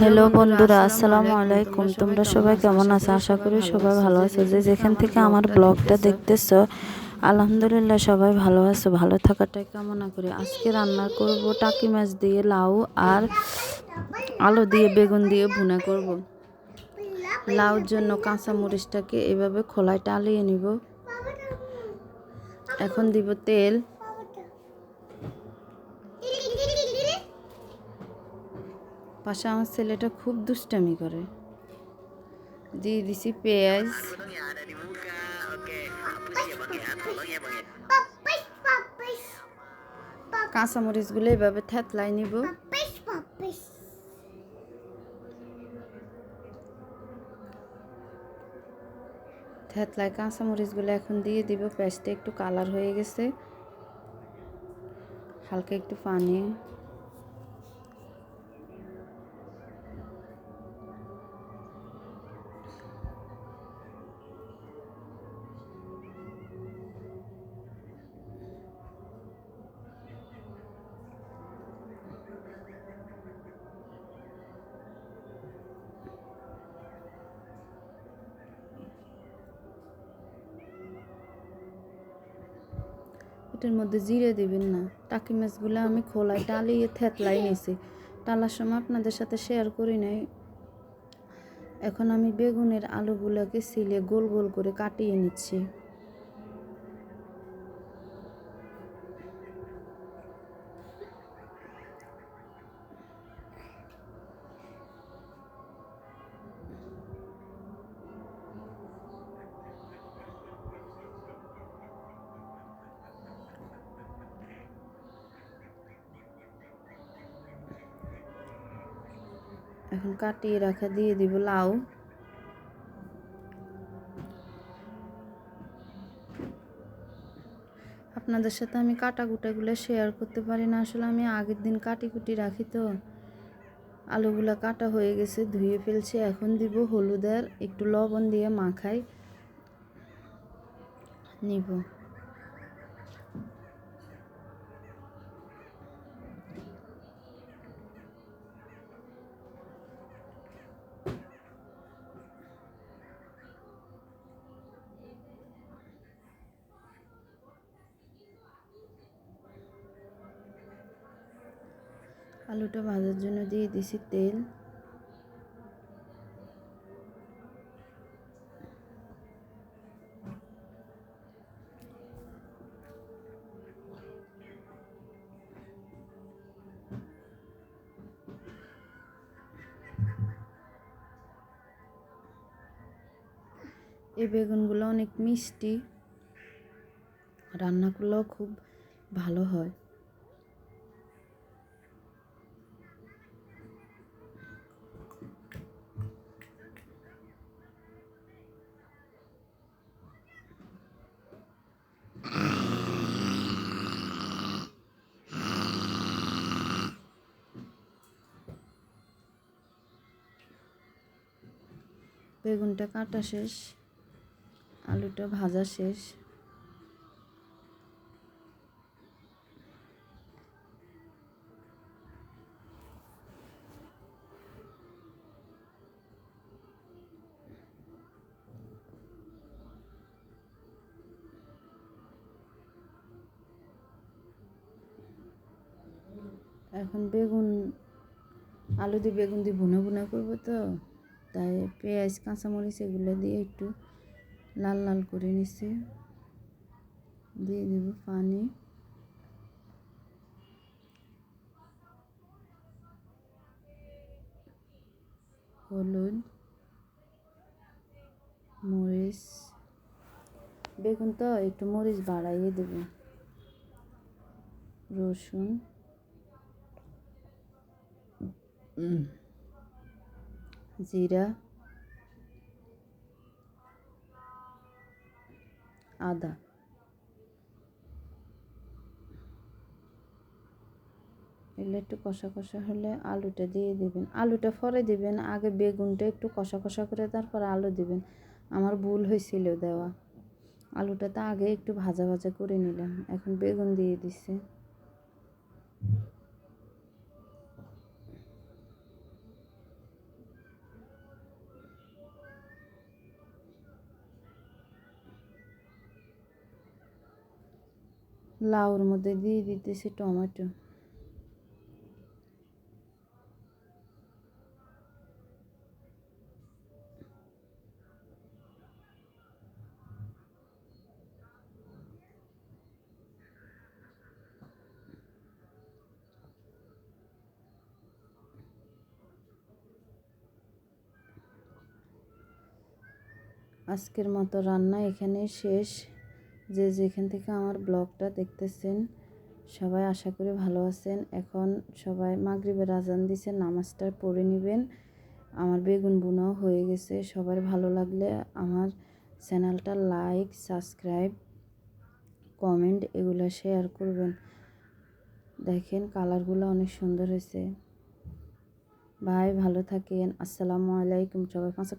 Hello বন্ধুরা আসসালামু আলাইকুম। তোমরা সবাই কেমন আছো? আশা করি সবাই ভালো আছো। যে যেখান থেকে আমার ব্লগটা দেখতেছো আলহামদুলিল্লাহ সবাই ভালো আছো। ভালো থাকাটাই কামনা করি। আজকে রান্না করব টাকি মাছ দিয়ে লাউ আর আলু দিয়ে বেগুন দিয়ে ভুনা করব। লাউর জন্য কাঁচা মরিচটাকে এভাবে খোলায় টালিয়ে নিব। এখন দিব তেল। পাশে আমার ছেলেটা খুব দুষ্টামি করে। দিয়ে দিছি পেঁয়াজ। কাঁচামরিচগুলো এভাবে থেতলাই নিব. থেতলাই কাঁচামরিচগুলো এখন দিয়ে দিব। পেঁয়াজটা একটু কালার হয়ে গেছে। হালকা একটু পানি। এটার মধ্যে জিরে দিবেন না। টাকি মাছগুলো আমি খোলায় টালিয়ে থেতলাই নিয়েছি টালার সময় আপনাদের সাথে শেয়ার করি নাই। এখন আমি বেগুনের আলুগুলোকে সিলে গোল গোল করে কাটিয়ে নিচ্ছি। এখন কাটিয়ে রাখা দিয়ে দিব লাউ। আপনাদের সাথে আমি কাটা কুটাগুলো শেয়ার করতে পারি না, আসলে আমি আগের দিন কাটি কুটি রাখি তো। আলুগুলো কাটা হয়ে গেছে, ধুয়ে ফেলছি, এখন দিব হলুদের একটু লবণ দিয়ে মাখাই। নিব। আলুটা ভাজার জন্য দিয়ে দিছি তেল। এই বেগুনগুলো অনেক মিষ্টি। রান্না করলেও খুব ভালো হয়। বেগুনটা কাটা শেষ, আলুটা ভাজা শেষ। এখন বেগুন, আলু দিয়ে বেগুন দিয়ে ভুনা ভুনা করব তো? তাই পেঁয়াজ, কাঁচামরিচ এগুলো দিয়ে একটু লাল লাল করে নিছি। দিয়ে দেব পানি। হলুদ, মরিচ। বেগুন তো একটু মরিচ বাড়াইয়ে দেব। রসুন। জিরা, আদা। এগুলো একটু কষা কষা হলে আলুটা দিয়ে দিবেন। আলুটা পরে দিবেন, আগে বেগুনটা একটু কষা কষা করে তারপর আলু দিবেন। আমার ভুল হয়েছিল দেওয়া। আলুটা তো আগে একটু ভাজা ভাজা করে নিলাম, এখন বেগুন দিয়ে দিচ্ছে লাউর মধ্যে দিয়ে দিতেছি টমেটো। আজকের মতো রান্না এখানে শেষ। যে যেখান থেকে আমার ব্লগটা দেখতেছেন, সবাই আশা করি ভালো আছেন। এখন সবাই মাগরিবের আজান দিছে, নামাজটা পড়ে নেবেন। আমার বেগুন বুনাও হয়ে গেছে। সবার ভালো লাগলে আমার চ্যানেলটা লাইক, সাবস্ক্রাইব, কমেন্ট এগুলো শেয়ার করবেন। দেখেন কালারগুলো অনেক সুন্দর হয়েছে। ভাই, ভালো থাকেন। আসসালামু আলাইকুম। সবাই পাঁচ